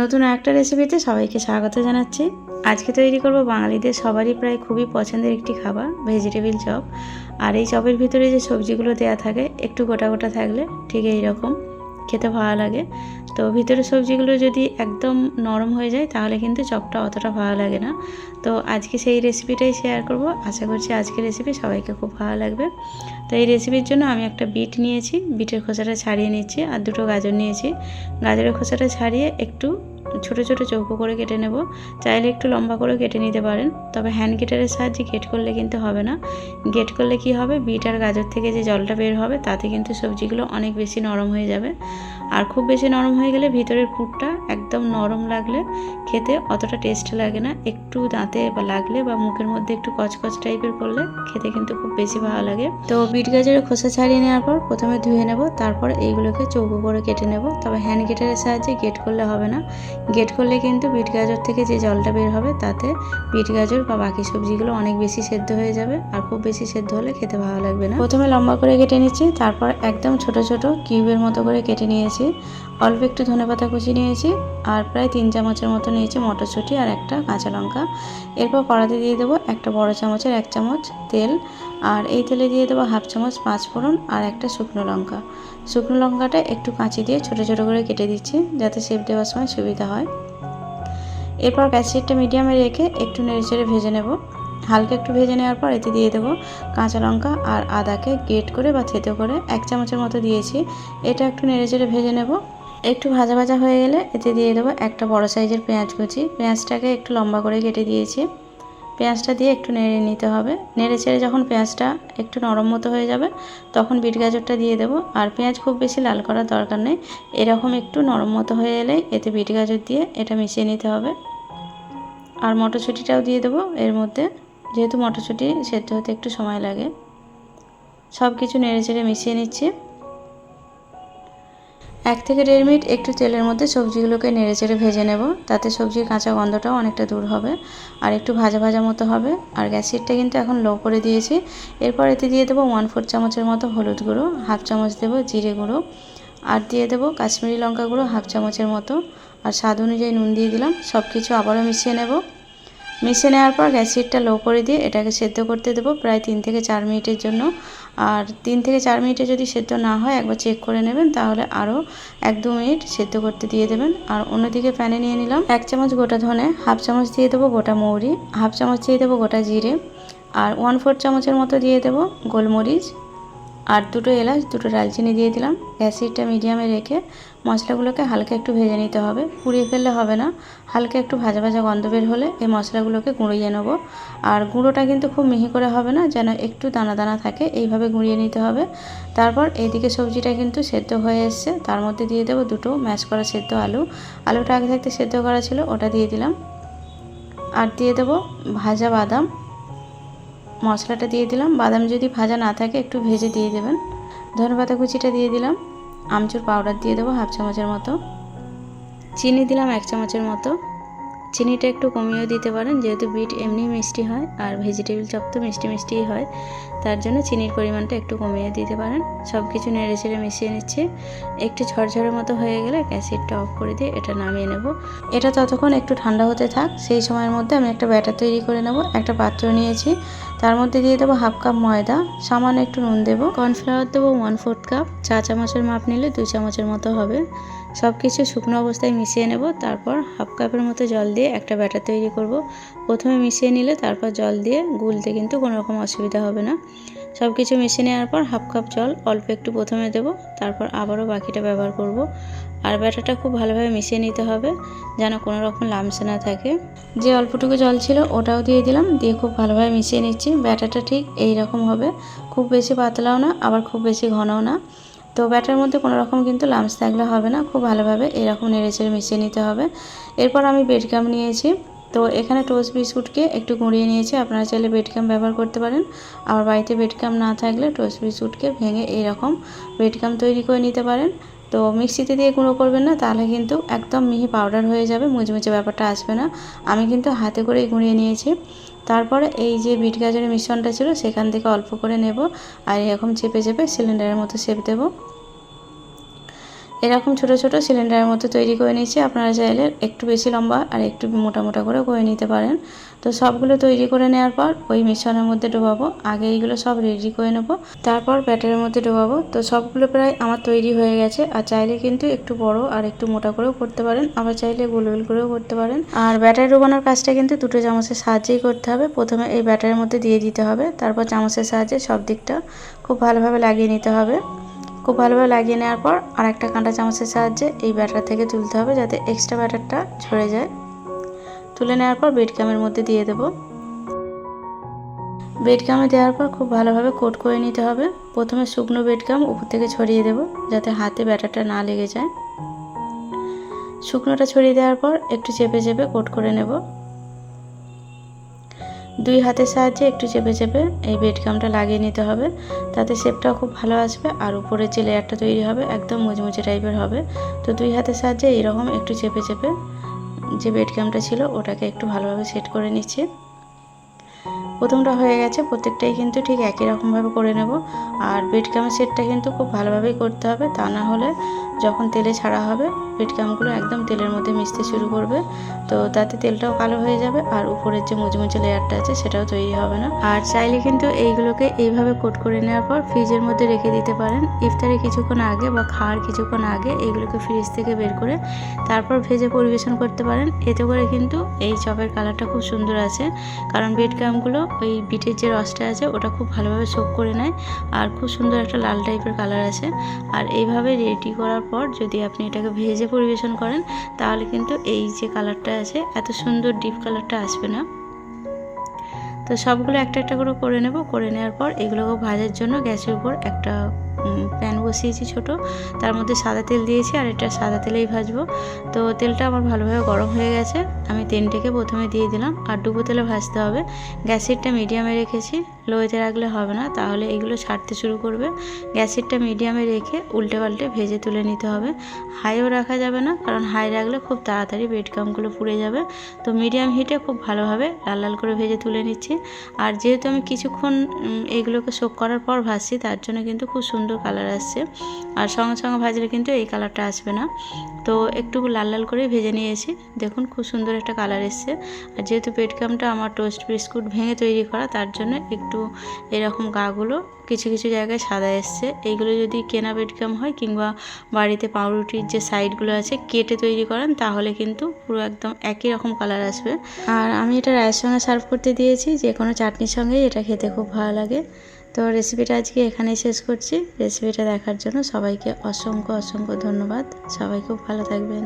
নতুন একটা রেসিপিতে সবাইকে স্বাগত জানাচ্ছি। আজকে তৈরি করব বাঙালিদের সবারই প্রায় খুবই পছন্দের একটি খাবার ভেজিটেবিল চপ আর এই চপের ভিতরে যে সবজিগুলো দেওয়া থাকে, একটু গোটা গোটা থাকলে ঠিক এই রকম খেতে ভালো লাগে। তো ভিতরে সবজিগুলো যদি একদম নরম হয়ে যায়, তাহলে কিন্তু চপটা অতটা ভালো লাগে না। তো আজকে সেই রেসিপিটাই শেয়ার করব। আশা করছি আজকের রেসিপি সবাইকে খুব ভালো লাগবে। তো এই রেসিপির জন্য আমি একটা বিট নিয়েছি। বিটের খোসাটা ছাড়িয়ে নিচ্ছি আর দুটো গাজর নিয়েছি। গাজরের খোসাটা ছাড়িয়ে একটু ছোট ছোট চৌকো করে কেটে নেব। চাইলে একটু লম্বা করে কেটে নিতে পারেন। তবে হ্যান্ড গেটারের সাহায্যে গেট করলে কিন্তু হবে না। গেট করলে কি হবে? বিট আর গাজর থেকে যে জলটা বের হবে, তাতে কিন্তু সবজিগুলো অনেক বেশি নরম হয়ে যাবে। আর খুব বেশি নরম হয়ে গেলে ভিতরের পুরটা একদম নরম লাগলে খেতে অতটা টেস্ট লাগে না। একটু দাঁতে বা লাগলে বা মুখের মধ্যে একটু কচকচ টাইপের করলে খেতে কিন্তু খুব বেশি ভালো লাগে। তো বিট গাজরের খোসা ছাড়িয়ে নেওয়ার পর প্রথমে ধুয়ে নেব, তারপর এইগুলোকে চৌকো করে কেটে নেব। তবে হ্যান্ড গেটারের সাহায্যে গেট করলে হবে না। গেট করলে কিন্তু বিট গাজর থেকে যে জলটা বের হবে তাতে বিট গাজর বা বাকি সবজিগুলো অনেক বেশি সেদ্ধ হয়ে যাবে আর খুব বেশি সেদ্ধ হলে খেতে ভালো লাগবে না। প্রথমে লম্বা করে কেটে নিচ্ছি, তারপর একদম ছোট ছোট কিউবের মতো করে কেটে নিয়েছি। অল্প একটু ধনেপাতা কুচি নিয়েছি আর প্রায় তিন চামচের মতো নিয়েছি মটরশুঁটি আর একটা কাঁচা লঙ্কা। এরপর কড়াতে দিয়ে দেবো একটা বড় চামচের এক চামচ তেল আর এই তেলে দিয়ে দেবো হাফ চামচ পাঁচ ফোড়ন আর একটা শুকনো লঙ্কা। শুকনো লঙ্কাটা একটু কাঁচি দিয়ে ছোটো ছোটো করে কেটে দিচ্ছি যাতে শেপ দেওয়ার সময় সুবিধা হয়। এরপর গ্যাসিটটা মিডিয়ামে রেখে একটু নেড়েচেড়ে ভেজে নেব। হালকা একটু ভেজে নেওয়ার পর এতে দিয়ে দেবো কাঁচা লঙ্কা আর আদাকে গেট করে বা থেতো করে এক চামচের মতো দিয়েছি। এটা একটু নেড়ে চেড়ে ভেজে নেব। একটু ভাজা ভাজা হয়ে গেলে এতে দিয়ে দেবো একটা বড় সাইজের পেঁয়াজ কুচি। পেঁয়াজটাকে একটু লম্বা করে কেটে দিয়েছি। পেঁয়াজটা দিয়ে একটু নেড়ে নিতে হবে। নেড়ে ছেড়ে যখন পেঁয়াজটা একটু নরম মতো হয়ে যাবে, তখন বিট গাজরটা দিয়ে দেবো। আর পেঁয়াজ খুব বেশি লাল করার দরকার নেই। এরকম একটু নরম মতো হয়ে এলেই এতে বিট গাজর দিয়ে এটা মিশিয়ে নিতে হবে। আর মটরশুঁটিটাও দিয়ে দেবো এর মধ্যে। যেহেতু মটরশুঁটি, সেদ্ধ হতে একটু সময় লাগে। সব কিছু নেড়ে চেড়ে মিশিয়ে নিচ্ছি। এক থেকে দেড় মিনিট একটু তেলের মধ্যে সবজিগুলোকে নেড়ে চেড়ে ভেজে নেব। তাতে সবজির কাঁচা গন্ধটাও অনেকটা দূর হবে। আর একটু ভাজা ভাজা মতো হবে। আর গ্যাসিটটা কিন্তু এখন লো করে দিয়েছি। এরপর এতে দিয়ে দেবো ওয়ান ফোর চামচের মতো হলুদ গুঁড়ো, হাফ চামচ দেবো জিরে গুঁড়ো। আর দিয়ে দেবো কাশ্মীরি লঙ্কা গুঁড়ো, হাফ চামচের মতো। আর স্বাদ অনুযায়ী নুন দিয়ে দিলাম। সব কিছু আবারও মিশিয়ে নেব। মিশিয়ে নেওয়ার পর গ্যাস হিটটা লো করে দিয়ে এটাকে সেদ্ধ করতে দেবো প্রায় তিন থেকে চার মিনিটের জন্য। আর তিন থেকে চার মিনিটে যদি সেদ্ধ না হয় একবার চেক করে নেবেন, তাহলে আরও এক দু মিনিট সেদ্ধ করতে দিয়ে দেবেন। আর অন্যদিকে প্যানে নিয়ে নিলাম এক চামচ গোটা ধনে, হাফ চামচ দিয়ে দেবো গোটা মৌরি, হাফ চামচ দিয়ে দেবো গোটা জিরে, আর ওয়ান ফোর চামচের মতো দিয়ে দেবো গোলমরিচ আর দুটো এলাচ, দুটো ডালচিনি দিয়ে দিলাম। গ্যাস হিটটা মিডিয়ামে রেখে মশলাগুলোকে হালকা একটু ভেজে নিতে হবে। পুড়িয়ে ফেললে হবে না। হালকা একটু ভাজা ভাজা গন্ধ বের হলে এই মশলাগুলোকে গুঁড়িয়ে নেব। আর গুঁড়োটা কিন্তু খুব মিহি করে হবে না, যেন একটু দানা দানা থাকে, এইভাবে গুঁড়িয়ে নিতে হবে। তারপর এইদিকে সবজিটা কিন্তু সেদ্ধ হয়ে এসছে। তার মধ্যে দিয়ে দেবো দুটো ম্যাশ করা সেদ্ধ আলু। আলুটা আগে থাকতে সেদ্ধ করা ছিল, ওটা দিয়ে দিলাম। আর দিয়ে দেবো ভাজা বাদাম। মশলাটা দিয়ে দিলাম। বাদাম যদি ভাজা না থাকে, একটু ভেজে দিয়ে দেবেন। ধনেপাতা কুচিটা দিয়ে দিলাম। আমচুর পাউডার দিয়ে দেবো হাফ চামচের মতো। চিনি দিলাম এক চামচের মতো। চিনিটা একটু কমিয়েও দিতে পারেন, যেহেতু বিট এমনি মিষ্টি হয় আর ভেজিটেবিল চপ তো মিষ্টি মিষ্টিই হয়, তার জন্য চিনির পরিমাণটা একটু কমিয়ে দিতে পারেন। সব কিছু নেড়ে চেড়ে মিশিয়ে নিচ্ছি। একটু ঝরঝরের মতো হয়ে গেলে গ্যাসিটটা অফ করে দিয়ে এটা নামিয়ে নেব। এটা ততক্ষণ একটু ঠান্ডা হতে থাক, সেই সময়ের মধ্যে আমি একটা ব্যাটার তৈরি করে নেব, একটা পাত্র নিয়েছি। তার মধ্যে দিয়ে দেবো হাফ কাপ ময়দা, সামান্য একটু নুন দেবো। কর্নফ্লাওয়ার দেবো ওয়ান ফোর্থ কাপ চা চামচের মাপ নিলে দুই চামচের মতো হবে। সব কিছু শুকনো অবস্থায় মিশিয়ে নেব। তারপর হাফ কাপের মতো জল দিয়ে একটা ব্যাটার তৈরি করব। প্রথমে মিশিয়ে নিলে তারপর জল দিয়ে গুলতে কিন্তু কোনো রকম অসুবিধা হবে না। সব কিছু মিশিয়ে নেওয়ার পর হাফ কাপ জল অল্প একটু প্রথমে দেব। তারপর আবারও বাকিটা ব্যবহার করব। আর ব্যাটারটা খুব ভালোভাবে মিশিয়ে নিতে হবে, যেন কোনো রকম লামসে না থাকে। যে অল্পটুকু জল ছিল ওটাও দিয়ে দিলাম। দিয়ে খুব ভালোভাবে মিশিয়ে নিচ্ছি। ব্যাটারটা ঠিক এই রকম হবে। খুব বেশি পাতলাও না, আবার খুব বেশি ঘনও না। তো ব্যাটার মধ্যে কোনো রকম কিন্তু লামস থাকলে হবে না, খুব ভালোভাবে এরকম নেড়েচেড়ে মিশিয়ে নিতে হবে। এরপর আমি বেডগাম নিয়েছি, তো এখানে টোস্ট বিস্কুটকে একটু গুঁড়িয়ে নিয়েছি, আপনারা চাইলে বেডকাম ব্যবহার করতে পারেন। আমার বাড়িতে বেডকাম না থাকলে টোস্ট বিস্কুটকে ভেঙে এইরকম বেডকাম তৈরি করে নিতে পারেন। তো মিক্সিতে দিয়ে গুঁড়ো করবেন না, তাহলে কিন্তু একদম মিহি পাউডার হয়ে যাবে, মুচমুচে ব্যাপারটা আসবে না। আমি কিন্তু হাতে করেই গুঁড়িয়ে নিয়েছি। তারপরে এই যে বিট গাজরের মিশ্রণটা ছিল, সেখান থেকে অল্প করে নেব। আর এরকম চেপে চেপে সিলিন্ডারের মতো শেপ দেবো। এরকম ছোট ছোট সিলিন্ডারের মতো তৈরি করে নিয়েছি। আপনারা চাইলে একটু বেশি লম্বা আর একটু মোটা মোটা করে করে নিতে পারেন। তো সবগুলো তৈরি করে নেওয়ার পর ওই মিশ্রণের মধ্যে ডোবাবো। আগে এইগুলো সব রেডি করে নেব। তারপর ব্যাটারের মধ্যে ডোবাবো। তো সবগুলো প্রায় আমার তৈরি হয়ে গেছে। আর চাইলে কিন্তু একটু বড় আর একটু মোটা করেও করতে পারেন। আবার চাইলে গোল গোল করেও করতে পারেন। আর ব্যাটারি ডোবানোর কাজটা কিন্তু দুটো চামচের সাহায্যেই করতে হবে। প্রথমে এই ব্যাটারের মধ্যে দিয়ে দিতে হবে। তারপর চামচের সাহায্যে সব দিকটা খুব ভালোভাবে লাগিয়ে নিতে হবে। খুব ভালোভাবে লাগিয়ে নেওয়ার পর আর একটা কাঁটা চামচের সাহায্যে এই ব্যাটার থেকে তুলতে হবে যাতে এক্সট্রা ব্যাটারটা ঝরে যায়। তুলে নেওয়ার পর বেড কামের মধ্যে দিয়ে দেবো। বেড কামে দেওয়ার পর খুব ভালোভাবে কোট করে নিতে হবে। প্রথমে শুকনো বেড কাম উপর থেকে ছড়িয়ে দেব যাতে হাতে ব্যাটারটা না লেগে যায়। শুকনোটা ছড়িয়ে দেওয়ার পর একটু চেপে চেপে কোট করে নেব। দুই হাতের সাহায্যে একটু চেপে চেপে এই বেডকামটা লাগিয়ে নিতে হবে। তাতে শেপটাও খুব ভালো আসবে আর উপরে যে লেয়ারটা তৈরি হবে একদম মুচমুচে টাইপের হবে। তো দুই হাতের সাহায্যে এরকম একটু চেপে চেপে যে বেডকামটা ছিল ওটাকে একটু ভালোভাবে সেট করে নিচ্ছি। প্রথমটা হয়ে গেছে, প্রত্যেকটাই কিন্তু ঠিক একই রকমভাবে করে নেব। আর বেডকামের সেটটা কিন্তু খুব ভালোভাবেই করতে হবে। তা না হলে যখন তেলে ছাড়া হবে বেডকামগুলো একদম তেলের মধ্যে মিশতে শুরু করবে। তো তাতে তেলটাও কালো হয়ে যাবে আর উপরের যে মুচমুচে লেয়ারটা আছে সেটাও তৈরি হবে না। আর চাইলে কিন্তু এইগুলোকে এইভাবে কোট করে নেওয়ার পর ফ্রিজের মধ্যে রেখে দিতে পারেন। ইফতারে কিছুক্ষণ আগে বা খাওয়ার কিছুক্ষণ আগে এইগুলোকে ফ্রিজ থেকে বের করে তারপর ভেজে পরিবেশন করতে পারেন। এতে করে কিন্তু এই চপের কালারটা খুব সুন্দর আছে। কারণ বেডকামগুলো ওই বিটের যে রসটা আছে ওটা খুব ভালোভাবে সোক করে নেয় আর খুব সুন্দর একটা লাল টাইপের কালার আছে। আর এইভাবে রেডি করার পর যদি আপনি এটাকে ভেজে পরিবেশন করেন, তাহলে কিন্তু এই যে কালারটা আছে, এত সুন্দর ডিপ কালারটা আসবে না। তো সবগুলো একটা একটা করে করে নেব, করে নেওয়ার পর এগুলোকে ভাজার জন্য গ্যাসের উপর একটা প্যান বসিয়েছি ছোট। তার মধ্যে সাদা তেল দিয়েছি আর এটা সাদা তেলেই ভাজবো। তো তেলটা আমার ভালোভাবে গরম হয়ে গেছে। আমি তেলটাকে প্রথমে দিয়ে দিলাম। আর ডুবো তেলে ভাজতে হবে। গ্যাসেরটা মিডিয়ামে রেখেছি। লোয়েতে রাখলে হবে না। তাহলে এগুলো ছাড়তে শুরু করবে। গ্যাসেরটা মিডিয়ামে রেখে উল্টে পাল্টে ভেজে তুলে নিতে হবে। হাইও রাখা যাবে না, কারণ হাই রাখলে খুব তাড়াতাড়ি বেডকামগুলো পুড়ে যাবে। তো মিডিয়াম হিটে খুব ভালোভাবে লাল লাল করে ভেজে তুলে নিচ্ছি। আর যেহেতু আমি কিছুক্ষণ এগুলোকে শোক করার পর ভাজছি, তার জন্য কিন্তু খুব সুন্দর কালার আসছে। আর সঙ্গে সঙ্গে ভাজলে কিন্তু এই কালারটা আসবে না। তো একটু লাল লাল করে ভেজে নিয়েছি। দেখুন খুব সুন্দর একটা কালার এসছে। আর যেহেতু পেটকামটা আমার টোস্ট বিস্কুট ভেঙে তৈরি করা, তার জন্য একটু এরকম গাগুলো কিছু কিছু জায়গায় সাদা এসছে। এইগুলো যদি কেনা বেডকাম হয় কিংবা বাড়িতে পাউরুটির যে সাইডগুলো আছে কেটে তৈরি করেন, তাহলে কিন্তু পুরো একদম একই রকম কালার আসবে। আর আমি এটা রায়ের সঙ্গে সার্ভ করতে দিয়েছি যে কোনো চাটনির সঙ্গেই এটা খেতে খুব ভালো লাগে। তো রেসিপিটা আজকে এখানেই শেষ করছি। রেসিপিটা দেখার জন্য সবাইকে অসংখ্য অসংখ্য ধন্যবাদ। সবাই খুব ভালো থাকবেন।